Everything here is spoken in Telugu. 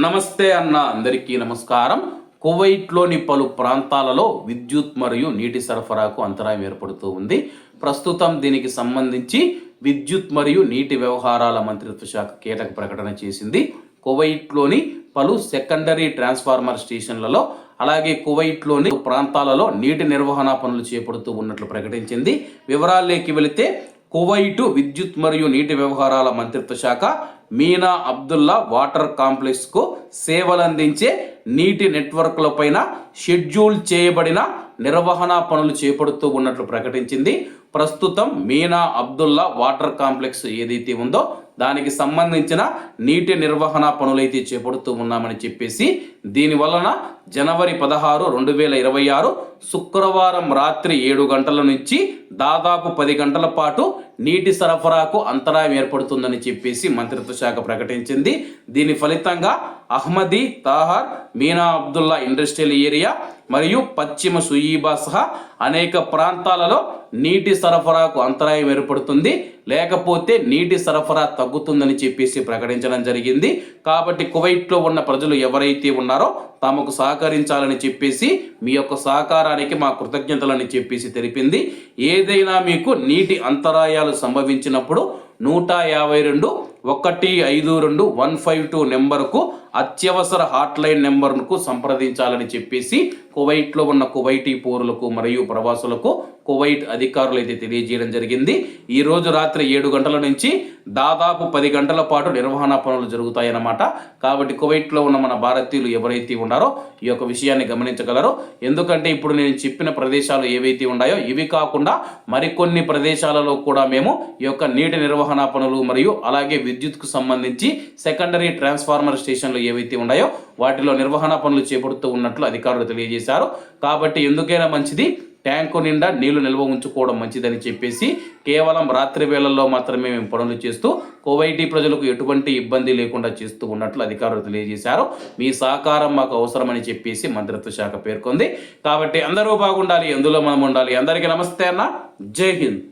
నమస్తే అన్న అందరికీ నమస్కారం. కువైట్లోని పలు ప్రాంతాలలో విద్యుత్ మరియు నీటి సరఫరాకు అంతరాయం ఏర్పడుతూ ఉంది. ప్రస్తుతం దీనికి సంబంధించి విద్యుత్ మరియు నీటి వ్యవహారాల మంత్రిత్వ శాఖ కీలక ప్రకటన చేసింది. కువైట్లోని పలు సెకండరీ ట్రాన్స్ఫార్మర్ స్టేషన్లలో అలాగే కువైట్లోని ప్రాంతాలలో నీటి నిర్వహణ పనులు చేపడుతూ ఉన్నట్లు ప్రకటించింది. వివరాల్లోకి వెళితే కువైటు విద్యుత్ మరియు నీటి వ్యవహారాల మంత్రిత్వ శాఖ మీనా అబ్దుల్లా వాటర్ కాంప్లెక్స్కు సేవలందించే నీటి నెట్వర్క్లపైన షెడ్యూల్ చేయబడిన నిర్వహణ పనులు చేపడుతూ ఉన్నట్లు ప్రకటించింది. ప్రస్తుతం మీనా అబ్దుల్లా వాటర్ కాంప్లెక్స్ ఏదైతే ఉందో దానికి సంబంధించిన నీటి నిర్వహణ పనులైతే చేపడుతూ ఉన్నామని చెప్పేసి దీని వలన జనవరి పదహారు రెండు వేల ఇరవై ఆరు శుక్రవారం రాత్రి ఏడు గంటల నుంచి దాదాపు పది గంటల పాటు నీటి సరఫరాకు అంతరాయం ఏర్పడుతుందని చెప్పేసి మంత్రిత్వ శాఖ ప్రకటించింది. దీని ఫలితంగా అహ్మదీ తాహార్ మీనా అబ్దుల్లా ఇండస్ట్రియల్ ఏరియా మరియు పశ్చిమ సుయీబా సహా అనేక ప్రాంతాలలో నీటి సరఫరాకు అంతరాయం ఏర్పడుతుంది. లేకపోతే నీటి సరఫరా తగ్గుతుందని చెప్పేసి ప్రకటించడం జరిగింది. కాబట్టి కువైట్లో ఉన్న ప్రజలు ఎవరైతే ఉన్నారో తమకు సహకరించాలని చెప్పేసి మీ యొక్క సహకారానికి మా కృతజ్ఞతలని చెప్పేసి తెలిపింది. ఏదైనా మీకు నీటి అంతరాయాలు సంభవించినప్పుడు నూట యాభై రెండు ఒకటి ఐదు రెండు వన్ ఫైవ్ టూ నెంబర్కు అత్యవసర హాట్లైన్ నెంబర్కు సంప్రదించాలని చెప్పేసి కువైట్లో ఉన్న కువైటీ పౌరులకు మరియు ప్రవాసులకు కువైట్ అధికారులు అయితే తెలియజేయడం జరిగింది. ఈ రోజు రాత్రి ఏడు గంటల నుంచి దాదాపు పది గంటల పాటు నిర్వహణ పనులు జరుగుతాయన్నమాట. కాబట్టి కువైట్లో ఉన్న మన భారతీయులు ఎవరైతే ఉన్నారో ఈ యొక్క విషయాన్ని గమనించగలరు. ఎందుకంటే ఇప్పుడు నేను చెప్పిన ప్రదేశాలు ఏవైతే ఉన్నాయో ఇవి కాకుండా మరికొన్ని ప్రదేశాలలో కూడా మేము ఈ యొక్క నీటి నిర్వహణ పనులు మరియు అలాగే విద్యుత్కు సంబంధించి సెకండరీ ట్రాన్స్ఫార్మర్ స్టేషన్లు ఏవైతే ఉన్నాయో వాటిలో నిర్వహణ పనులు చేపడుతూ ఉన్నట్లు అధికారులు తెలియజేశారు. కాబట్టి ఎందుకైనా మంచిది ట్యాంకు నిండా నీళ్ళు నిల్వ ఉంచుకోవడం మంచిదని చెప్పేసి కేవలం రాత్రి వేళల్లో మాత్రమే మేము పనులు చేస్తూ కోవైటీ ప్రజలకు ఎటువంటి ఇబ్బంది లేకుండా చేస్తూ ఉన్నట్లు అధికారులు తెలియజేశారు. మీ సహకారం మాకు అవసరమని చెప్పేసి మంత్రిత్వ శాఖ పేర్కొంది. కాబట్టి అందరూ బాగుండాలి ఎందులో మనం ఉండాలి. అందరికీ నమస్తే అన్న. జై హింద్.